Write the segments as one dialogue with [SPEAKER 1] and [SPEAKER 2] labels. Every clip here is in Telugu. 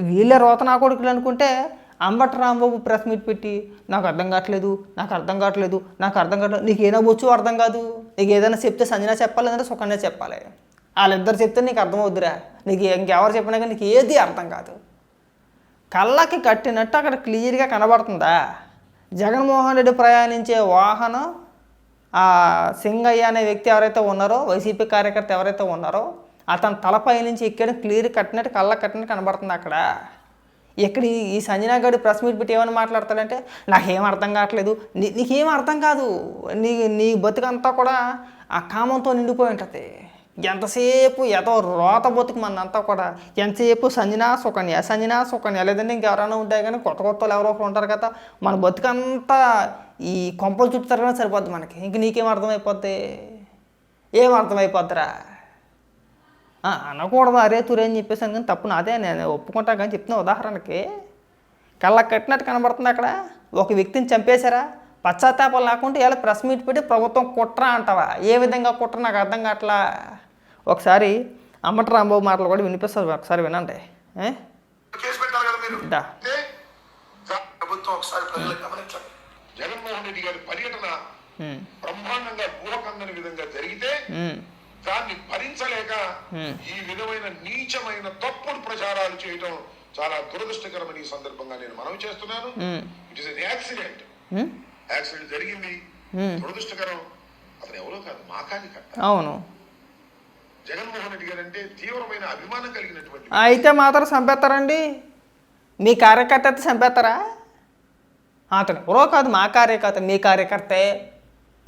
[SPEAKER 1] వీళ్ళే రోతనా కొడుకులు అనుకుంటే అంబట రాంబాబు ప్రెస్ మీట్ పెట్టి నాకు అర్థం కావట్లేదు నాకు అర్థం కావట్లేదు నాకు అర్థం కావట్లేదు నీకు ఏదో వచ్చు అర్థం కాదు నీకు ఏదైనా చెప్తే సంజన చెప్పాలి లేదంటే సుకన్య చెప్పాలి? వాళ్ళిద్దరు చెప్తే నీకు అర్థం అవుద్దిరా. నీకు ఇంకెవరు చెప్పినా కానీ నీకు ఏది అర్థం కాదు. కళ్ళకి కట్టినట్టు అక్కడ క్లియర్గా కనబడుతుందా? జగన్మోహన్ రెడ్డి ప్రయాణించే వాహనం ఆ సింగయ్య అనే వ్యక్తి ఎవరైతే ఉన్నారో వైసీపీ కార్యకర్త ఎవరైతే ఉన్నారో అతని తలపై నుంచి ఎక్కడ క్లియర్ కట్టినట్టు కళ్ళ కట్టినట్టు కనబడుతుంది అక్కడ. ఇక్కడ ఈ- సంజనా గడు ప్రెస్ మీట్ పెట్టి ఏమైనా మాట్లాడతాడంటే నాకేం అర్థం కావట్లేదు. నీ నీకేం అర్థం కాదు. నీ నీ బతుకంతా కూడా ఆ కామంతో నిండిపోయి ఉంటుంది. ఎంతసేపు ఏదో రోత బతుకు మనంతా కూడా. ఎంతసేపు సంజనా సుకన్య సంజనా సుకన్య లేదంటే ఇంకెవరైనా ఉంటాయి కానీ కొత్త కొత్త వాళ్ళు ఎవరో ఒకరు ఉంటారు కదా. మన బతుకంతా ఈ కొంపలు చుట్టూ సరిపోద్ది మనకి. ఇంక నీకేం అర్థమైపోద్ది? ఏం అర్థమైపోద్దిరా? అనకూడదు అరే తురే అని చెప్పేసాను కానీ తప్పు నాదే నేను ఒప్పుకుంటా కానీ చెప్తున్నా ఉదాహరణకి. కళ్ళకి కట్టినట్టు కనబడుతుంది అక్కడ. ఒక వ్యక్తిని చంపేశారా? పశ్చాత్తాపం లేకుండా ఇలా ప్రెస్ మీట్ పెట్టి ప్రభుత్వం కుట్ర అంటావా? ఏ విధంగా కుట్ర? నాకు అర్థం కావట్లా. ఒకసారి అమ్మట రాంబాబు మాటలు కూడా వినిపిస్తుంది ఒకసారి వినండి.
[SPEAKER 2] ప్రభుత్వం ఒకసారి గమనించండి. జగన్మోహన్ రెడ్డి గారి పర్యటన బ్రహ్మాండంగా ఊహకందని విధంగా జరిగితే దాన్ని భరించలేక. ఈ విధమైన నీచమైన తప్పుడు ప్రచారాలు చేయడం చాలా దురదృష్టకరమని ఈ సందర్భంగా నేను మనవి చేస్తున్నాను. ఇట్ ఇస్ యాక్సిడెంట్ యాక్సిడెంట్ జరిగింది. దురదృష్టకరం. అతను ఎవరో కాదు మా కార్యకర్త
[SPEAKER 1] అవును.
[SPEAKER 2] జగన్మోహన్ రెడ్డి గారు అంటే తీవ్రమైన అభిమానం కలిగినటువంటి
[SPEAKER 1] అయితే మాత్రం చంపేస్తారండి. మీ కార్యకర్త అయితే చంపేస్తారా? అతను ఎవరో కాదు మా కార్యకర్త మీ కార్యకర్తే.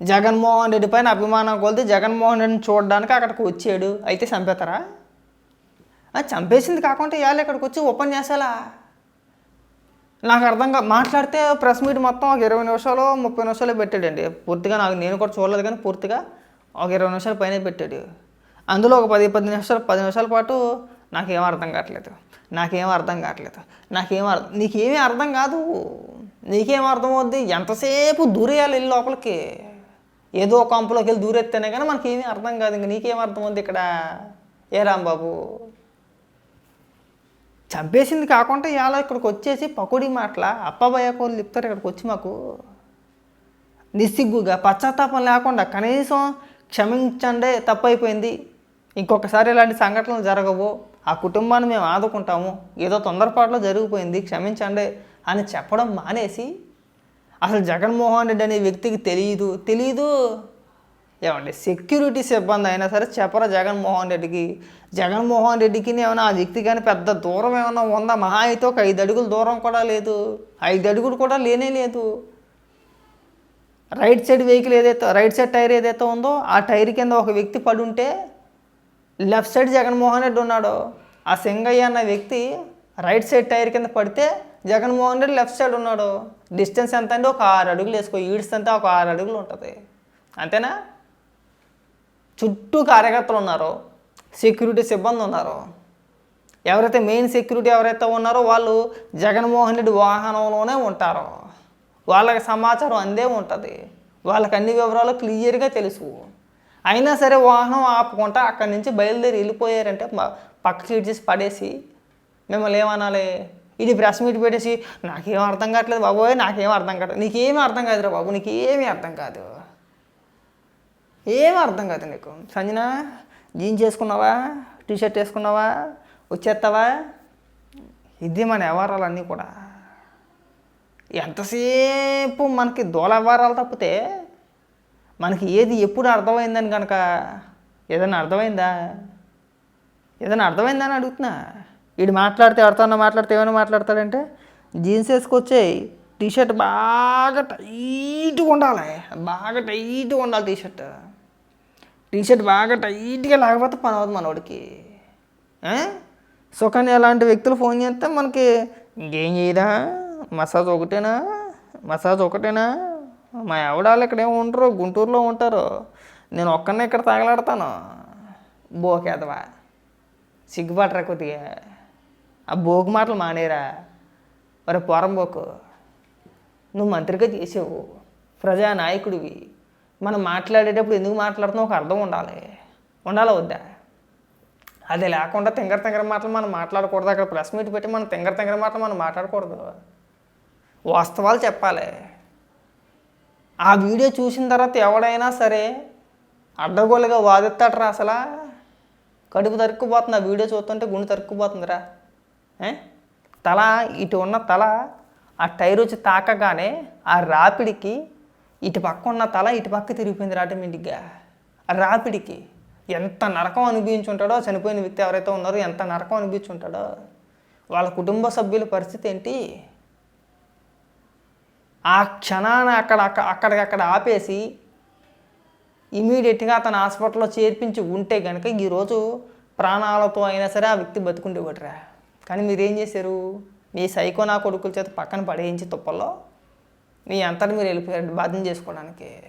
[SPEAKER 1] జగన్మోహన్ రెడ్డి పైన అభిమానం కొలితే జగన్మోహన్ రెడ్డిని చూడడానికి అక్కడికి వచ్చాడు. అయితే చంపేస్తారా? చంపేసింది కాకుండా ఇవాళ ఇక్కడికి వచ్చి ఉపన్యాసాలా నాకు అర్థం కా మాట్లాడితే ప్రెస్ మీట్ మొత్తం ఒక ఇరవై నిమిషాలు ముప్పై నిమిషాలు పెట్టాడండి. పూర్తిగా నాకు నేను కూడా చూడలేదు కానీ పూర్తిగా ఒక ఇరవై నిమిషాల పైన పెట్టాడు. అందులో ఒక పది పది నిమిషాలు పది నిమిషాల పాటు నాకేం అర్థం కావట్లేదు. నాకేం అర్థం కావట్లేదు. నాకేం అర్థం నీకేమీ అర్థం కాదు. నీకేం అర్థం అవుద్ది ఎంతసేపు దూరేయాలి వెళ్ళి లోపలికి? ఏదో ఒక వెళ్ళి దూరెత్తేనే కానీ మనకి ఏమీ అర్థం కాదు. ఇంక నీకేం అర్థం ఉంది ఇక్కడ? ఏ రాంబాబు? చంపేసింది కాకుండా ఇవాళ ఇక్కడికి వచ్చేసి పకోడీ మాటల? అప్పబయ్య కోళ్ళు చెప్తారు ఇక్కడికి వచ్చి మాకు. నిస్సిగ్గుగా పశ్చాత్తాపం లేకుండా కనీసం క్షమించండి తప్పైపోయింది. ఇంకొకసారి ఇలాంటి సంఘటనలు జరగవు. ఆ కుటుంబాన్ని మేము ఆదుకుంటాము. ఏదో తొందరపాటులో జరిగిపోయింది. క్షమించండి అని చెప్పడం మానేసి అసలు జగన్మోహన్ రెడ్డి అనే వ్యక్తికి తెలియదు తెలియదు ఏమండి సెక్యూరిటీ సిబ్బంది అయినా సరే చెప్పరా జగన్మోహన్ రెడ్డికి? జగన్మోహన్ రెడ్డికి ఏమైనా ఆ వ్యక్తి కానీ పెద్ద దూరం ఏమైనా ఉందా? మహా అయితే ఒక ఐదు అడుగుల దూరం కూడా లేదు. ఐదు అడుగులు కూడా లేనే లేదు. రైట్ సైడ్ వెహికల్ ఏదైతే రైట్ సైడ్ టైర్ ఏదైతే ఉందో ఆ టైర్ కింద ఒక వ్యక్తి పడి ఉంటే లెఫ్ట్ సైడ్ జగన్మోహన్ రెడ్డి ఉన్నాడు. ఆ సింగయ్య అన్న వ్యక్తి రైట్ సైడ్ టైర్ కింద పడితే జగన్మోహన్ రెడ్డి లెఫ్ట్ సైడ్ ఉన్నాడు. డిస్టెన్స్ ఎంత అంటే ఒక ఆరు అడుగులు వేసుకో ఈడ్స్ అంతా ఒక ఆరు అడుగులు ఉంటుంది. అంతేనా? చుట్టూ కార్యకర్తలు ఉన్నారు. సెక్యూరిటీ సిబ్బంది ఉన్నారు. ఎవరైతే మెయిన్ సెక్యూరిటీ ఎవరైతే ఉన్నారో వాళ్ళు జగన్మోహన్ రెడ్డి వాహనంలోనే ఉంటారు. వాళ్ళకి సమాచారం అందే ఉంటుంది. వాళ్ళకి అన్ని వివరాలు క్లియర్గా తెలుసు. అయినా సరే వాహనం ఆపుకుంటా అక్కడి నుంచి బయలుదేరి వెళ్ళిపోయారంటే పక్క సీట్ చేసి పడేసి మిమ్మల్ని ఏమనాలి? ఇది ప్రెస్ మీట్ పెట్టేసి నాకేం అర్థం కావట్లేదు బాబోయ్ నాకేం అర్థం కావట్లేదు నీకేమీ అర్థం కాదురా బాబు నీకేమీ అర్థం కాదు. ఏం అర్థం కాదు నీకు. సంజన జీన్స్ వేసుకున్నావా? టీ షర్ట్ వేసుకున్నావా? వచ్చేస్తావా? ఇది మన వ్యవహారాలన్నీ కూడా. ఎంతసేపు మనకి దోల వ్యవహారాలు తప్పితే మనకి ఏది ఎప్పుడు అర్థమైందని కనుక ఏదైనా అర్థమైందా? ఏదైనా అర్థమైందా అని అడుగుతున్నా? వీడు మాట్లాడితే ఎవరితో మాట్లాడితే ఏమైనా మాట్లాడతాడంటే జీన్స్ వేసుకొచ్చాయి టీ షర్ట్ బాగా టైట్గా ఉండాలి. బాగా టైట్గా ఉండాలి టీ షర్ట్ టీ షర్ట్ బాగా టైట్గా లేకపోతే పని అవుతుంది మనోడికి. ఏ? సుకన్య అలాంటి వ్యక్తులు ఫోన్ చేస్తే మనకి ఇంకేం చేయదా? మసాజ్ ఒకటేనా? మసాజ్ ఒకటేనా? మా ఎవడాలు ఇక్కడ ఏమి ఉండరు గుంటూరులో ఉంటారు. నేను ఒక్కనే ఇక్కడ తగలాడతాను. బోకేదవా? సిగ్గుపడరా కొద్దిగా. ఆ బోకు మాటలు మానేరా. మరి పోరంబోకు నువ్వు మంత్రిగా చేసావు. ప్రజానాయకుడివి. మనం మాట్లాడేటప్పుడు ఎందుకు మాట్లాడుతున్నావు ఒక అర్థం ఉండాలి. ఉండాలా వద్దా? అది లేకుండా తింగర తింగర మాటలు మనం మాట్లాడకూడదు. అక్కడ ప్రెస్ మీట్ పెట్టి మనం తింగర తింగర మాటలు మనం మాట్లాడకూడదు. వాస్తవాలు చెప్పాలి. ఆ వీడియో చూసిన తర్వాత ఎవడైనా సరే అడ్డగోలుగా వాదిస్తాడరా అసలు. కడుపు తరుక్కుపోతుంది. ఆ వీడియో చూస్తుంటే గుండె తరుక్కుపోతుందిరా. తల ఇటు ఉన్న తల ఆ టైర్ వచ్చి తాకగానే ఆ రాపిడికి ఇటు పక్క ఉన్న తల ఇటు పక్క తిరిగిపోయింది ఆటోమేటిక్గా ఆ రాపిడికి. ఎంత నరకం అనిపించుంటాడో చనిపోయిన వ్యక్తి ఎవరైతే ఉన్నారో ఎంత నరకం అనిపించుంటాడో వాళ్ళ కుటుంబ సభ్యుల పరిస్థితి ఏంటి? ఆ క్షణాన అక్కడ అక్కడికక్కడ ఆపేసి ఇమీడియట్గా అతను హాస్పిటల్లో చేర్పించి ఉంటే కనుక ఈరోజు ప్రాణాలతో అయినా సరే ఆ వ్యక్తి బతుకుండేవాడురా. కానీ మీరేం చేశారు? మీ సైకో నా కొడుకుల చేత పక్కన పడేయించి తుప్పల్లో మీ అంతటి మీరు వెళ్ళిపోయారు బాధ్యం చేసుకోవడానికి.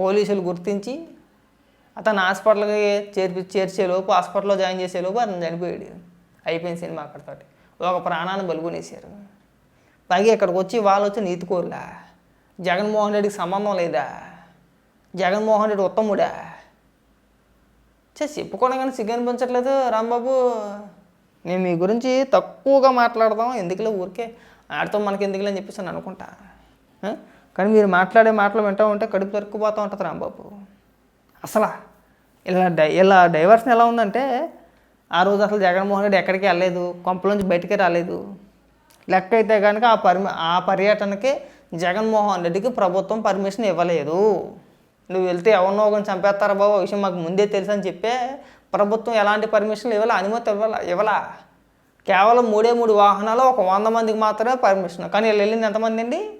[SPEAKER 1] పోలీసులు గుర్తించి అతను హాస్పిటల్కి చేర్పి చేర్చేలోపు హాస్పిటల్లో జాయిన్ చేసేలోపు అతను చనిపోయాడు. అయిపోయింది సినిమా అక్కడితోటి. ఒక ప్రాణాన్ని బలుగునేసారు పైగా ఇక్కడికి వచ్చి వాళ్ళు వచ్చి నీతి కోరులా. జగన్మోహన్ రెడ్డికి సంబంధం లేదా? జగన్మోహన్ రెడ్డి ఉత్తముడా? చే చెప్పుకోవడం కానీ సిగ్గు అనిపించట్లేదు రాంబాబు. నేను మీ గురించి తక్కువగా మాట్లాడదాం ఎందుకులే ఊరికే? ఆడితో మనకి ఎందుకులే అని చెప్పేసి అనుకుంటా. కానీ మీరు మాట్లాడే మాటలు వింటూ ఉంటే కడుపు తరుక్కుపోతూ ఉంటుంది రాంబాబు. అసలు ఇలా డై ఇలా డైవర్షన్ ఎలా ఉందంటే ఆ రోజు అసలు జగన్మోహన్ రెడ్డి ఎక్కడికి వెళ్ళలేదు కొంపలోంచి బయటికి రాలేదు. లెక్క అయితే కనుక ఆ పర్మి ఆ పర్యటనకి జగన్మోహన్ రెడ్డికి ప్రభుత్వం పర్మిషన్ ఇవ్వలేదు. నువ్వు వెళ్తే ఎవరినో ఒకరిని చంపేస్తారా బాబు ఆ విషయం మాకు ముందే తెలుసు అని చెప్పే ప్రభుత్వం ఎలాంటి పర్మిషన్లు ఇవ్వాల? అనుమతి ఇవ్వాల? ఇవ్వాల? కేవలం మూడే మూడు వాహనాలు ఒక వంద మందికి మాత్రమే పర్మిషన్ కానీ వీళ్ళు వెళ్ళింది ఎంతమంది అండి?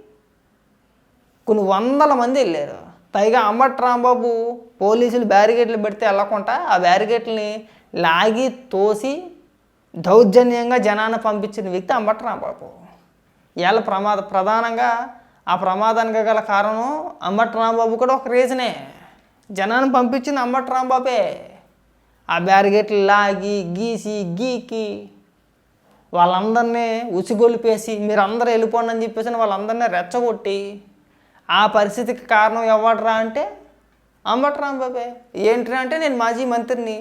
[SPEAKER 1] కొన్ని వందల మంది వెళ్ళారు. పైగా అంబట్ రాంబాబు పోలీసులు బ్యారిగేట్లు పెడితే వెళ్ళకుండా ఆ బ్యారిగేట్లని లాగి తోసి దౌర్జన్యంగా జనాన్ని పంపించిన వ్యక్తి అంబట్ రాంబాబు. ఇవాళ ప్రమాద ప్రధానంగా ఆ ప్రమాదానికి గల కారణం అంబట్ రాంబాబు కూడా ఒక రీజనే జనాన్ని పంపించింది అంబట్ రాంబాబే. ఆ బ్యారిగేట్లు లాగి గీసి గీకి వాళ్ళందరినీ ఉసిగొలిపేసి మీరందరూ వెళ్ళిపోండి అని చెప్పేసి వాళ్ళందరినీ రెచ్చగొట్టి ఆ పరిస్థితికి కారణం ఎవడరా అంటే అంబట్ రాంబాబే ఏంటిరా అంటే నేను మాజీ మంత్రిని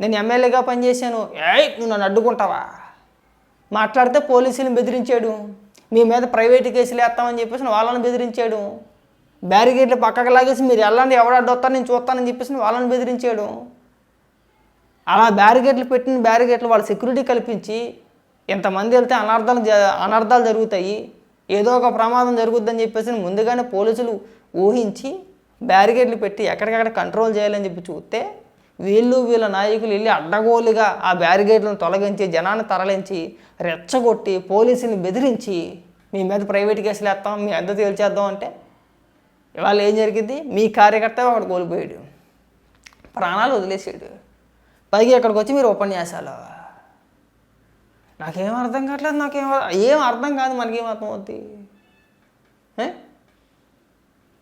[SPEAKER 1] నేను ఎమ్మెల్యేగా పనిచేశాను. ఏయ్ నువ్వు నన్ను అడ్డుకుంటావా? మాట్లాడితే పోలీసులను బెదిరించాడు మీ మీద ప్రైవేట్ కేసులు వేస్తామని చెప్పేసి వాళ్ళని బెదిరించాడు. బ్యారిగేట్లు పక్కకు లాగేసి మీరు వెళ్ళండి ఎవడు అడ్డొస్తాను నేను చూస్తానని చెప్పేసి వాళ్ళని బెదిరించాడు. అలా బ్యారిగేట్లు పెట్టిన బ్యారిగేట్లు వాళ్ళు సెక్యూరిటీ కల్పించి ఇంతమంది వెళ్తే అనర్థాలు జ- అనర్థాలు జరుగుతాయి ఏదో ఒక ప్రమాదం జరుగుద్దని చెప్పేసి ముందుగానే పోలీసులు ఊహించి బ్యారిగేట్లు పెట్టి ఎక్కడికక్కడ కంట్రోల్ చేయాలని చెప్పి చూస్తే వీళ్ళు వీళ్ళ నాయకులు వెళ్ళి అడ్డగోలుగా ఆ బ్యారిగేట్లను తొలగించి జనాన్ని తరలించి రెచ్చగొట్టి పోలీసుని బెదిరించి మీ మీద ప్రైవేట్ కేసులు వేస్తాం మీ అద్దె తేల్చేద్దాం అంటే ఇవాళ ఏం జరిగింది? మీ కార్యకర్త ఒకడు కోల్పోయాడు. ప్రాణాలు వదిలేసాడు. పైగా ఇక్కడికి వచ్చి మీరు ఉపన్యాసాలు నాకేం అర్థం కావట్లేదు నాకేం ఏం అర్థం కాదు మనకేం అర్థం అవుద్ది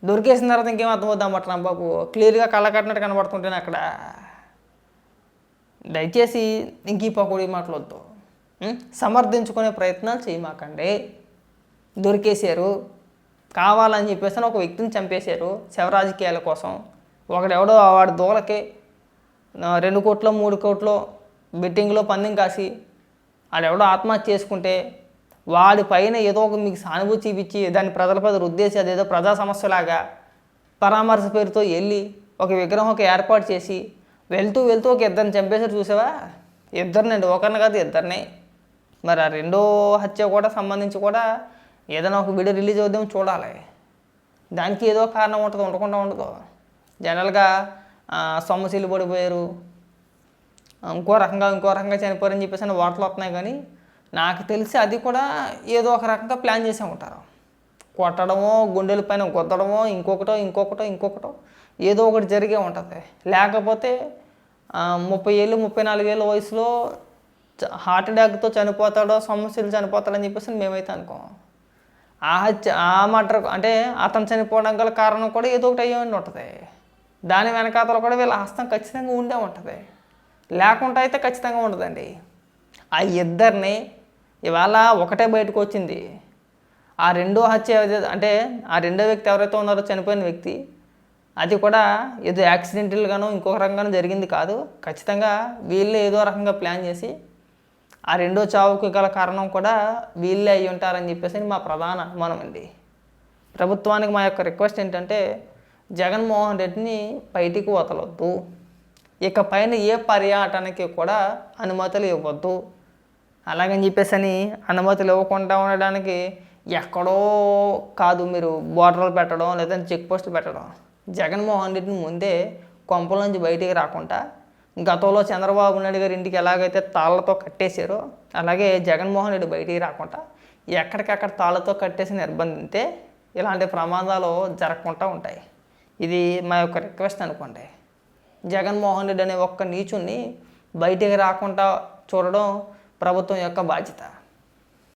[SPEAKER 1] దొరికేసిన తర్వాత ఇంకేం అర్థం అవుద్దాం అన్నమాట బాబు క్లియర్గా కళ్ళ కట్టినట్టు కనబడుతుంటేనే అక్కడ. దయచేసి ఇంక పకోడీ మాటలొద్దు సమర్థించుకునే ప్రయత్నాలు చేయమాకండి దొరికేశారు. కావాలని చెప్పేసి ఒక వ్యక్తిని చంపేశారు శవరాజకీయాల కోసం. ఒకడెవడో వాడి దూలకి రెండు కోట్లో మూడు కోట్లో బెట్టింగ్లో పందెం కాసి ఆడెవడో ఆత్మహత్య చేసుకుంటే వాడి పైన ఏదో ఒక మీకు సానుభూతి చూపించి దాన్ని ప్రజల పద రుద్దేసి అదేదో ప్రజా సమస్యలాగా పరామర్శ పేరుతో వెళ్ళి ఒక విగ్రహం ఒక ఏర్పాటు చేసి వెళ్తూ వెళ్తూ ఒక ఇద్దరిని చంపేశారు చూసావా? ఇద్దరినండి ఒకరిని కాదు ఇద్దరిని. మరి ఆ రెండో హత్య కూడా సంబంధించి కూడా ఏదైనా ఒక వీడియో రిలీజ్ అవుదాం చూడాలి. దానికి ఏదో కారణం ఉంటుంది ఉండకుండా ఉండదు. జనరల్గా ఆ, పడిపోయారు. ఇంకో రకంగా ఇంకో రకంగా చనిపోయారని చెప్పేసి అని వార్తలు వస్తున్నాయి కానీ నాకు తెలిసి అది కూడా ఏదో ఒక రకంగా ప్లాన్ చేసే ఉంటారు కొట్టడమో గుండెల పైన గుద్దడమో ఇంకొకటో ఇంకొకటో ఇంకొకటో ఏదో ఒకటి జరిగే ఉంటుంది. లేకపోతే ముప్పై ఏళ్ళు ముప్పై నాలుగేళ్ళ వయసులో చ- హార్ట్ అటాక్తో చనిపోతాడో సమస్యలు చనిపోతాడని చెప్పేసి మేమైతే అనుకోం ఆ హత్య ఆ మర్డర్ అంటే అతను చనిపోవడం గల కారణం కూడా ఏదో ఒకటి అయ్యి ఉంటుంది. దాని వెనకాతల కూడా వీళ్ళ హస్తం ఖచ్చితంగా ఉండే ఉంటుంది. లేకుండా అయితే ఖచ్చితంగా ఉండదండి. ఆ ఇద్దరిని ఇవాళ ఒకటే బయటకు వచ్చింది. ఆ రెండో హత్య అంటే ఆ రెండో వ్యక్తి ఎవరైతే ఉన్నారో చనిపోయిన వ్యక్తి అది కూడా ఏదో యాక్సిడెంటల్గానో ఇంకొక రకంగానో జరిగింది కాదు. ఖచ్చితంగా వీళ్ళే ఏదో రకంగా ప్లాన్ చేసి ఆ రెండో చావుకు గల కారణం కూడా వీళ్ళే అయి ఉంటారని చెప్పేసి మా ప్రధాన అనుమానం అండి. ప్రభుత్వానికి మా యొక్క రిక్వెస్ట్ ఏంటంటే జగన్మోహన్ రెడ్డిని బయటికి వదలొద్దు. ఇక పైన ఏ పర్యటనకి కూడా అనుమతులు ఇవ్వద్దు. అలాగని చెప్పేసి అని అనుమతులు ఇవ్వకుండా ఉండడానికి ఎక్కడో కాదు మీరు బోర్డర్లు పెట్టడం లేదంటే చెక్ పోస్టులు పెట్టడం. జగన్మోహన్ రెడ్డిని ముందే కొంపల నుంచి బయటికి రాకుండా గతంలో చంద్రబాబు నాయుడు గారి ఇంటికి ఎలాగైతే తాళ్ళతో కట్టేశారో అలాగే జగన్మోహన్ రెడ్డి బయటికి రాకుండా ఎక్కడికక్కడ తాళ్ళతో కట్టేసి నిర్బంధితే ఇలాంటి ప్రమాదాలు జరగకుండా ఉంటాయి. ఇది మా యొక్క రిక్వెస్ట్ అనుకోండి. జగన్మోహన్ రెడ్డి అనే ఒక్క నీచుని బయటికి రాకుండా చూడడం ప్రభుత్వం యొక్క బాధ్యత.